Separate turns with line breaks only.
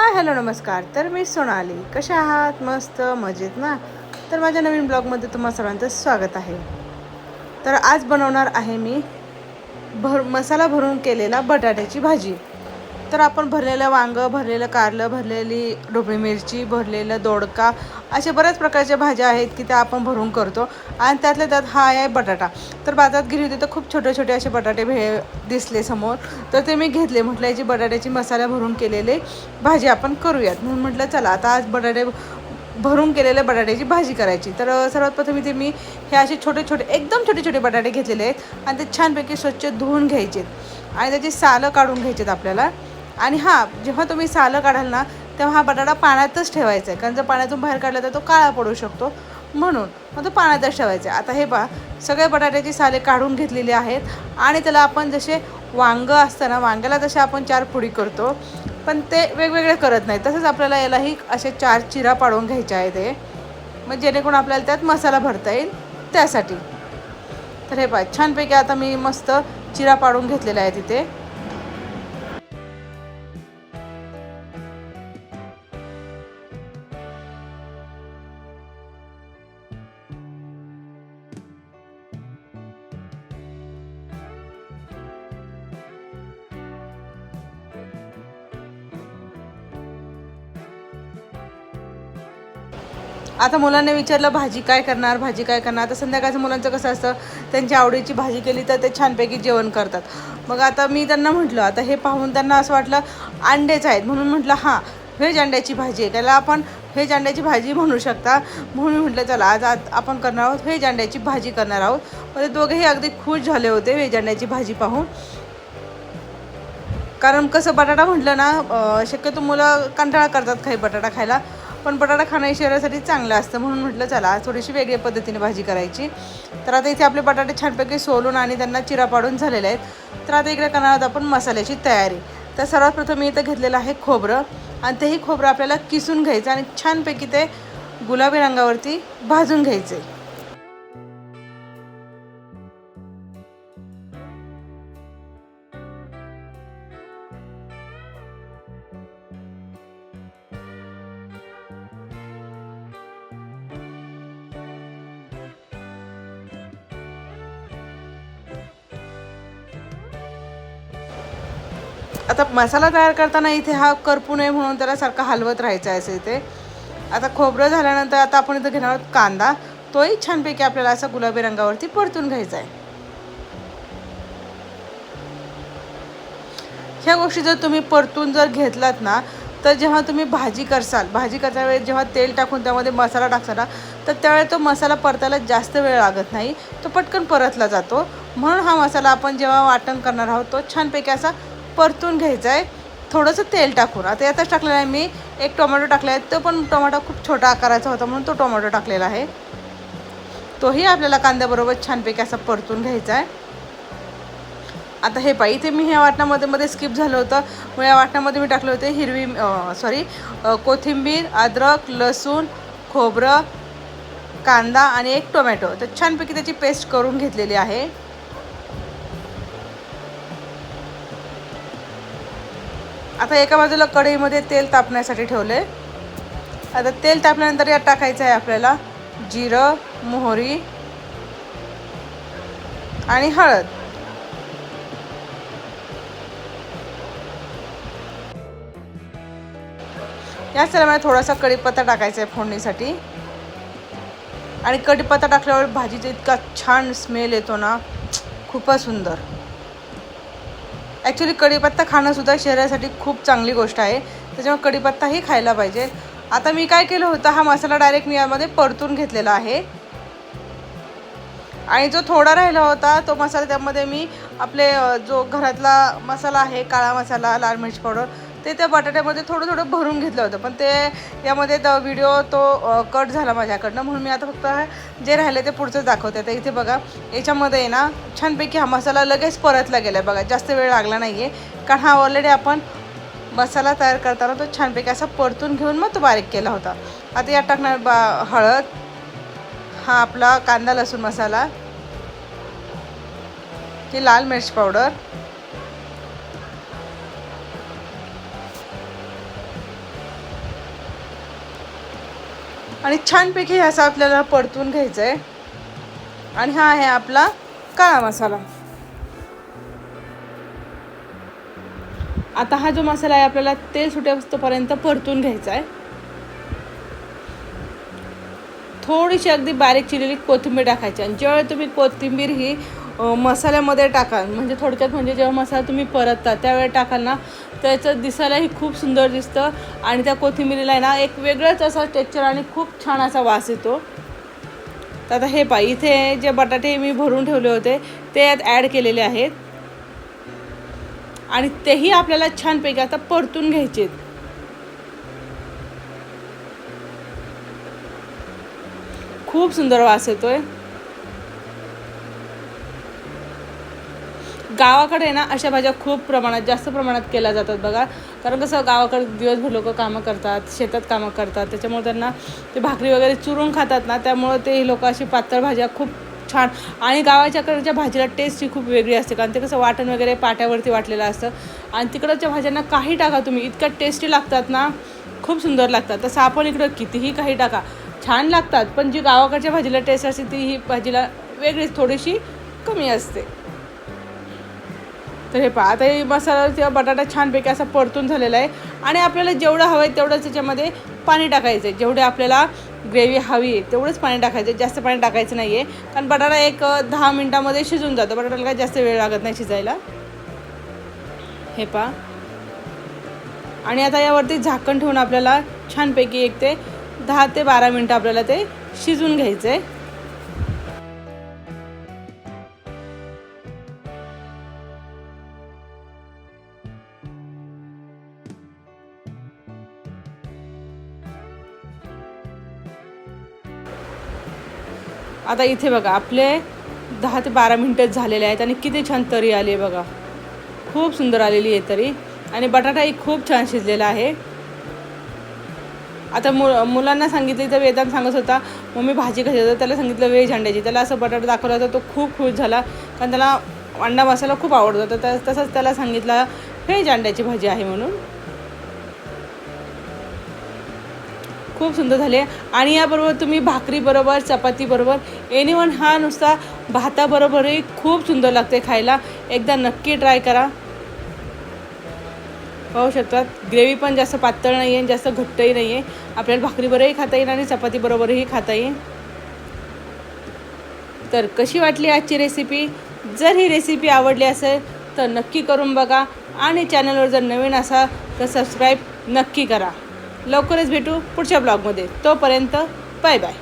Hi hello नमस्कार. तर मी सोनाली. कशा आहात? मस्त मजेत ना? तर माझ्या नवीन ब्लॉगमध्ये तुम्हा सर्वांचं स्वागत आहे. तर आज बनवणार आहे मी भर मसाला भरून केलेला बटाट्याची भाजी. तर आपण भरलेलं वांगं भरलेलं कारलं भरलेली ढोबळी मिरची भरलेलं दोडका अशा बऱ्याच प्रकारच्या भाज्या आहेत की त्या आपण भरून करतो. आणि त्यातल्या त्यात हा आहे बटाटा. तर बाजारात गेली होती तर खूप छोटे छोटे असे बटाटे भे दिसले समोर. तर ते मी घेतले. म्हटलं याची बटाट्याची मसाला भरून केलेले भाजी आपण करूयात. म्हणून म्हटलं चला आता आज बटाटे भरून केलेल्या बटाट्याची भाजी करायची. तर सर्वात प्रथम इथे मी हे असे छोटे छोटे एकदम छोटे छोटे बटाटे घेतलेले आहेत. आणि ते छानपैकी स्वच्छ धुवून घ्यायचे आणि त्याची सालं काढून घ्यायचेत आपल्याला. आणि हां जेव्हा तुम्ही सालं काढाल ना तेव्हा हा बटाटा पाण्यातच ठेवायचा आहे. कारण जर पाण्यातून बाहेर काढला तर तो काळा पडू शकतो. म्हणून मग तो पाण्यातच ठेवायचा आहे. आता हे पहा सगळे बटाट्याची साले काढून घेतलेली आहेत. आणि त्याला आपण जसे वांगं असतं ना वांग्याला जसे आपण चार पुडी करतो. पण ते वेगवेगळे करत नाही तसंच आपल्याला यालाही असे चार चिरा पाडून घ्यायचे आहे ते मग जेणेकरून आपल्याला त्यात मसाला भरता येईल त्यासाठी. तर हे पहा छानपैकी आता मी मस्त चिरा पाडून घेतलेला आहे तिथे आता मुलांनी विचारलं भाजी काय करणार? भाजी काय करणार? आता संध्याकाळचं मुलांचं कसं असतं त्यांच्या आवडीची भाजी केली तर ते छानपैकी जेवण करतात. मग आता मी त्यांना म्हटलं आता हे पाहून त्यांना असं वाटलं अंडेच आहेत. म्हणून म्हटलं हां व्हेज अंड्याची भाजी आहे. त्याला आपण व्हेज अंड्याची भाजी म्हणू शकता. म्हणून मी म्हटलं चला आज आज आपण करणार आहोत व्हेज अंड्याची भाजी करणार आहोत. मग दोघेही अगदी खुश झाले होते व्हेज अंड्याची भाजी पाहून. कारण कसं बटाटा म्हटलं ना शक्यतो मुलं कंटाळा करतात काही बटाटा खायला. पण बटाटा खाणं शरीरासाठी चांगलं असतं म्हणून म्हटलं चला थोडीशी वेगळ्या पद्धतीने भाजी करायची. तर आता इथे आपले बटाटे छानपैकी सोलून आणि त्यांना चिरा पाडून झालेले आहेत. तर आता इकडे करणार आहोत आपण मसाल्याची तयारी. तर सर्वात प्रथम मी इथं घेतलेलं आहे खोबरं आणि तेही खोबरं आपल्याला किसून घ्यायचं आणि छानपैकी ते गुलाबी रंगावरती भाजून घ्यायचे. आता मसाला तयार करताना इथे हा करपू नये म्हणून त्याला सारखा हलवत राहायचा आहे असं इथे. आता खोबरं झाल्यानंतर आता आपण इथं घेणार आहोत कांदा. तोही छानपैकी आपल्याला असा गुलाबी रंगावरती परतून घ्यायचा आहे. ह्या गोष्टी जर तुम्ही परतून जर घेतलात ना तर जेव्हा तुम्ही भाजी करसाल भाजी करता वेळेस जेव्हा तेल टाकून त्यामध्ये मसाला टाकसाल ना तर त्यावेळेस तो मसाला परतायला जास्त वेळ लागत नाही. तो पटकन परतला जातो. म्हणून हा मसाला आपण जेव्हा वाटण करणार आहोत तो छानपैकी असा परतून घ्यायचं आहे. थोडंसं तेल टाकून. आता यातच टाकलेलं आहे मी. एक टोमॅटो टाकला आहे तो पण टोमॅटो खूप छोटा आकाराचा होता म्हणून तो टोमॅटो टाकलेला आहे. तोही आपल्याला कांद्याबरोबर छानपैकी असा परतून घ्यायचा आहे. आता हे पाहिजे इथे मी ह्या वाटणामध्ये मध्ये स्किप झालं होतं. मग या वाटणामध्ये मी टाकले होते हिरवी सॉरी कोथिंबीर अद्रक लसूण खोबरं कांदा आणि एक टोमॅटो. तर छानपैकी त्याची पेस्ट करून घेतलेली आहे. आता एका बाजूला कढईमध्ये तेल तापण्यासाठी ठेवले. आता तेल तापल्यानंतर यात टाकायचं आहे आपल्याला जिरं मोहरी आणि हळद. याच तेलामध्ये थोडासा कढीपत्ता टाकायचा आहे फोडणीसाठी. आणि कढीपत्ता टाकल्यावर भाजीचा इतका छान स्मेल येतो ना खूपच सुंदर. ॲक्च्युली कढीपत्ता खाणंसुद्धा शरीरासाठी खूप चांगली गोष्ट आहे. त्याच्यामुळे कढीपत्ताही खायला पाहिजे. आता मी काय केलं होतं हा मसाला डायरेक्ट मी यामध्ये परतून घेतलेला आहे. आणि जो थोडा राहिला होता तो मसाला त्यामध्ये मी आपले जो घरातला मसाला आहे काळा मसाला लाल मिरची पावडर ते त्या बटाट्यामध्ये थोडं थोडं भरून घेतलं होतं. पण ते यामध्ये व्हिडिओ तो कट झाला माझ्याकडनं. म्हणून मी आता फक्त जे राहिले ते पुढचं दाखवते. तर इथे बघा याच्यामध्ये आहे ना छानपैकी हा मसाला लगेच परतला गेला आहे बघा जास्त वेळ लागला नाही आहे कारण हा ऑलरेडी आपण मसाला तयार करताना तो छानपैकी असा परतून घेऊन मग तो बारीक केला होता. आता यात टाकणार बा हळद हा आपला कांदा लसूण मसाला ही लाल मिरची पावडर आणि छानपैकी हे असं आपल्याला परतून घ्यायचं आहे आणि हा आहे आपला काळा मसाला. आता हा जो मसाला आहे आपल्याला तेल सुटेपर्यंत परतून घ्यायचा आहे थोडीशी अगदी बारीक चिरलेली कोथिंबीर टाकायची. आणि जेव्हा तुम्ही कोथिंबीर ही मसाल्यामध्ये टाकाल. म्हणजे थोडक्यात म्हणजे जेव्हा मसाला तुम्ही परतता त्यावेळी टाकाल ना त्याचं दिसायलाही खूप सुंदर दिसतं. आणि त्या कोथिंबीरीला आहे ना एक वेगळंच असा टेक्चर आणि खूप छान असा वास येतो. तर आता हे पाय इथे जे बटाटे मी भरून ठेवले होते ते यात ॲड केलेले आहेत. आणि तेही आपल्याला छानपैकी आता परतून घ्यायचे खूप सुंदर वास येतोय. गावाकडे ना अशा भाज्या खूप प्रमाणात जास्त प्रमाणात केल्या जातात बघा. कारण कसं गावाकडे दिवसभर लोक कामं करतात शेतात कामं करतात. त्याच्यामुळे त्यांना ते भाकरी वगैरे चुरून खातात ना त्यामुळं ते लोक अशी पातळ भाज्या खूप छान. आणि गावाच्याकडच्या भाजीला टेस्ट ही खूप वेगळी असते. कारण ते कसं वाटण वगैरे पाट्यावरती वाटलेलं असतं. आणि तिकडच्या भाज्यांना काही टाका तुम्ही इतक्या टेस्टी लागतात ना खूप सुंदर लागतात. तसं आपण इकडं कितीही काही टाका छान लागतात. पण जी गावाकडच्या भाजीला टेस्ट असते ती ही भाजीला वेगळीच थोडीशी कमी असते. तर हे पहा आता हे मसाला किंवा बटाटा छानपैकी असा परतून झालेला आहे. आणि आपल्याला जेवढं हवं आहे तेवढंच त्याच्यामध्ये पाणी टाकायचं आहे. जेवढे आपल्याला ग्रेव्ही हवी आहे तेवढंच पाणी टाकायचं आहे. जास्त पाणी टाकायचं नाही आहे कारण बटाटा एक दहा मिनटामध्ये शिजून जातो. बटाट्याला काय जास्त वेळ लागत नाही शिजायला. हे पहा. आणि आता यावरती झाकण ठेवून आपल्याला छानपैकी एक ते दहा ते बारा मिनटं आपल्याला ते शिजून घ्यायचं आहे आता इथे बघा आपले दहा ते बारा मिनटं झालेले आहेत आणि किती छान तरी आली आहे बघा. खूप सुंदर आलेली आहे तरी. आणि बटाटाही खूप छान शिजलेला आहे. आता मु मुलांना सांगितले तर वेदांत सांगत होता मम्मी भाजी कशी होतं त्याला सांगितलं वेज अंड्याची. त्याला असं बटाटा दाखवला होता तो खूप खुश झाला कारण त्याला अंडा मसाला खूप आवडतो. तर तसंच त्याला सांगितलं व्हेज अंड्याची भाजी आहे म्हणून. खूप सुंदर झाले आणि याबरोबर तुम्ही भाकरीबरोबर चपातीबरोबर एनीवन हा नुसता भाताबरोबरही खूप सुंदर लागते खायला. एकदा नक्की ट्राय करा. पाहू शकतात. ग्रेव्ही पण जास्त पातळ नाही आहे जास्त घट्टही नाही आहे आपल्याला भाकरीबरोबरही खाता येईल आणि चपातीबरोबरही खाता येईल. तर कशी वाटली आजची रेसिपी जर ही रेसिपी आवडली असेल तर नक्की करून बघा. आणि चॅनलवर जर नवीन असाल तर सबस्क्राईब नक्की करा. लवकरच भेटू पुढच्या ब्लॉगमध्ये. तोपर्यंत बाय बाय.